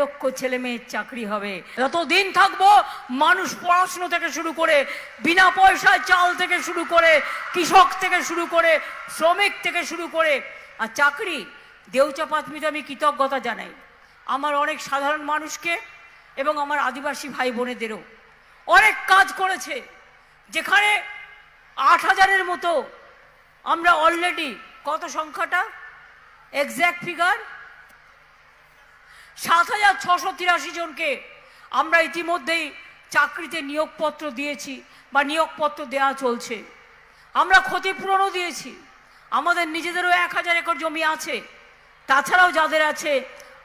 লক্ষ ছেলে মেয়ের চাকরি হবে। যতদিন থাকব, মানুষ পড়াশুনো থেকে শুরু করে, বিনা পয়সায় চাল থেকে শুরু করে, কৃষক থেকে শুরু করে, শ্রমিক থেকে শুরু করে, আর চাকরি দেউচা পাতমিতে আমি কৃতজ্ঞতা জানাই। আমার অনেক সাধারণ মানুষকে এবং আমার আদিবাসী ভাই বোনেদেরও অনেক কাজ করেছে, যেখানে আট হাজারের মতো আমরা অলরেডি কত সংখ্যাটা? এক্স্যাক্ট ফিগার সাত হাজার ছশো তিরাশি জনকে আমরা ইতিমধ্যেই চাকরিতে নিয়োগপত্র দিয়েছি বা নিয়োগপত্র দেওয়া চলছে। আমরা ক্ষতিপূরণও দিয়েছি। আমাদের নিজেদেরও এক হাজার একর জমি আছে। তাছাড়াও যাদের আছে,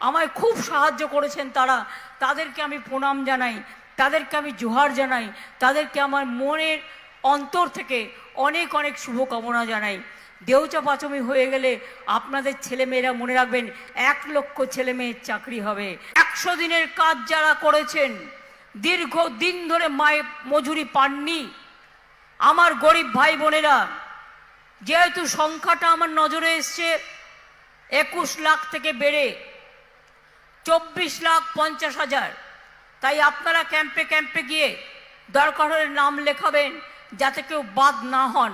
আমায় খুব সাহায্য করেছেন তারা। তাদেরকে আমি প্রণাম জানাই, তাদেরকে আমি জোহার জানাই, তাদেরকে আমার মনের অন্তর থেকে অনেক অনেক শুভকামনা জানাই। দেউচা পাচমি হয়ে গেলে আপনাদের ছেলেমেয়েরা মনে রাখবেন, এক লক্ষ ছেলে মেয়ের চাকরি হবে। একশো দিনের কাজ যারা করেছেন, দীর্ঘ দিন ধরে মায়ে মজুরি পাননি। আমার গরিব ভাই বোনেরা, যেহেতু সংখ্যাটা আমার নজরে এসছে, একুশ লাখ থেকে বেড়ে চব্বিশ লাখ পঞ্চাশ হাজার। তাই আপনারা ক্যাম্পে ক্যাম্পে গিয়ে দরকার হলে নাম লেখাবেন, যাতে কেউ বাদ না হন।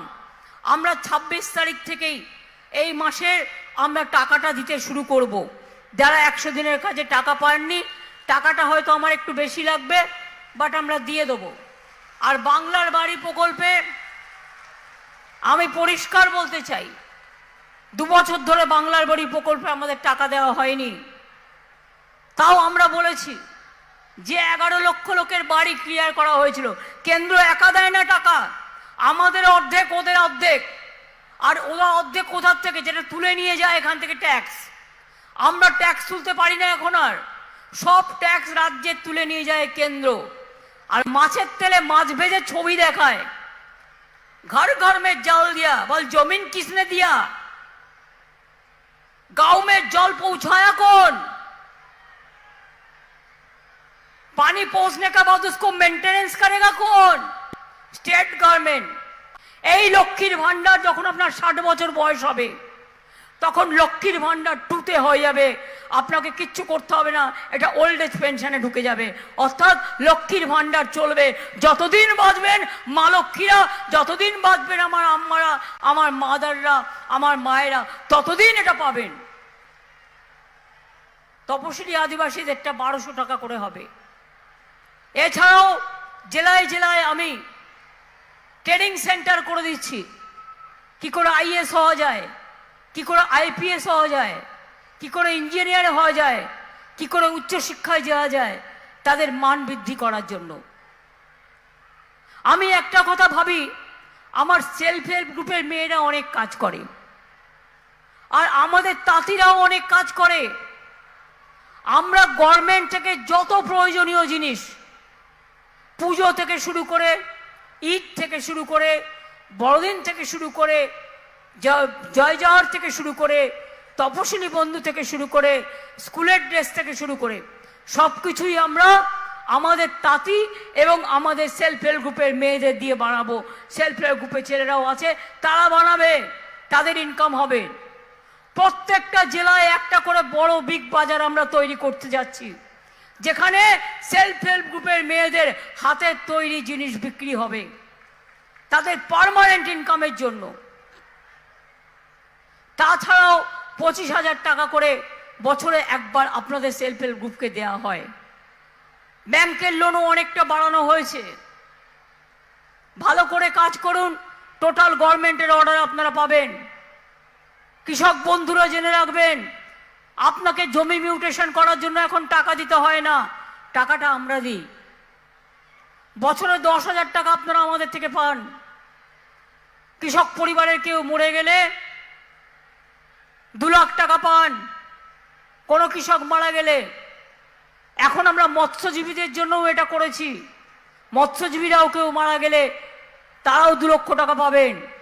আমরা ২৬ তারিখ থেকেই এই মাসের আমরা টাকাটা দিতে শুরু করব। যারা একশো দিনের কাজে টাকা পাননি, টাকাটা হয়তো আমার একটু বেশি লাগবে বাট আমরা দিয়ে দেবো। আর বাংলার বাড়ি প্রকল্পে আমি পরিষ্কার বলতে চাই, দু বছর ধরে বাংলার বাড়ি প্রকল্পে আমাদের টাকা দেওয়া হয়নি। তাও আমরা বলেছি যে এগারো লক্ষ লোকের বাড়ি ক্লিয়ার করা হয়েছিল। কেন্দ্র একা দেয় না টাকা। আমাদের অর্ধেক ওদের অর্ধেক আর ওরা অর্ধেক কোথার থেকে যেটা তুলে নিয়ে যায় এখান থেকে ট্যাক্স আমরা ট্যাক্স তুলতে পারি না এখন আর সব ট্যাক্স রাজ্যের তুলে নিয়ে যায় কেন্দ্র আর মাছের তেলে মাছ ভেজে ছবি দেখায় घर घर में जल दिया बोल जमीन किसने दिया गांव में जल पहुंचाया कौन पानी पहुंचने के बाद उसको मेंटेनेंस करेगा कौन স্টেট গভর্নমেন্ট এই লক্ষ্মীর ভান্ডার যখন আপনার ষাট বছর বয়স হবে, তখন লক্ষ্মীর ভান্ডার টুতে হয়ে যাবে। আপনাকে কিচ্ছু করতে হবে না, এটা ওল্ড এজ পেনশনে ঢুকে যাবে। অর্থাৎ লক্ষ্মীর ভান্ডার চলবে। যতদিন বাঁচবেন মা লক্ষ্মীরা, যতদিন বাঁচবেন আমার আম্মারা, আমার মাদাররা, আমার মায়েরা, ততদিন এটা পাবেন। তপশিলি আদিবাসীদেরটা বারোশো টাকা করে হবে। এছাড়াও জেলায় জেলায় আমি ট্রেনিং সেন্টার করে দিচ্ছি। কি করে আইএস হওয়া যায়, কি করে আইপিএস হওয়া যায়, কি করে ইঞ্জিনিয়ার হওয়া যায়, কি করে উচ্চশিক্ষায় যাওয়া যায়, তাদের মান বৃদ্ধি করার জন্য। আমি একটা কথা ভাবি, আমার সেলফ হেল্প গ্রুপের মেয়েরা অনেক কাজ করে। আর আমাদের তাঁতিরাও অনেক কাজ করে। আমরা গভর্নমেন্ট থেকে যত প্রয়োজনীয় জিনিস, পুজো থেকে শুরু করে ঈদ থেকে শুরু করে, বড়দিন থেকে শুরু করে, জয় জহর থেকে শুরু করে তপশিলি বন্ধু থেকে শুরু করে, স্কুলের ড্রেস থেকে শুরু করে সব কিছুই আমরা আমাদের তাঁতি এবং আমাদের সেলফ হেল্প গ্রুপের মেয়েদের দিয়ে বানাবো। সেলফ হেল্প গ্রুপের ছেলেরাও আছে, তারা বানাবে, তাদের ইনকাম হবে। প্রত্যেকটা জেলায় একটা করে বড় বিগ বাজার আমরা তৈরি করতে যাচ্ছি। যেখানে সেলফ হেল্প গ্রুপের মেয়েদের হাতের তৈরি জিনিস বিক্রি হবে। তাদের পার্মানেন্ট ইনকামের জন্য। তাছাড়াও পঁচিশ হাজার টাকা করে বছরে একবার আপনাদের সেলফ হেল্প গ্রুপকে দেওয়া হয়। ব্যাংকের লোনও অনেকটা বাড়ানো হয়েছে। ভালো করে কাজ করুন টোটাল গভর্নমেন্টের অর্ডার আপনারা পাবেন। কৃষক বন্ধুরা জেনে রাখবেন আপনাকে জমি মিউটেশন করার জন্য এখন টাকা দিতে হয় না। টাকাটা আমরা দিই। বছরে দশ হাজার টাকা আপনারা আমাদের থেকে পান। কৃষক পরিবারের কেউ মরে গেলে দু লাখ টাকা পান। কোনো কৃষক মারা গেলে। এখন আমরা মৎস্যজীবীদের জন্যও এটা করেছি। মৎস্যজীবীরাও কেউ মারা গেলে তারাও দু লক্ষ টাকা পাবেন।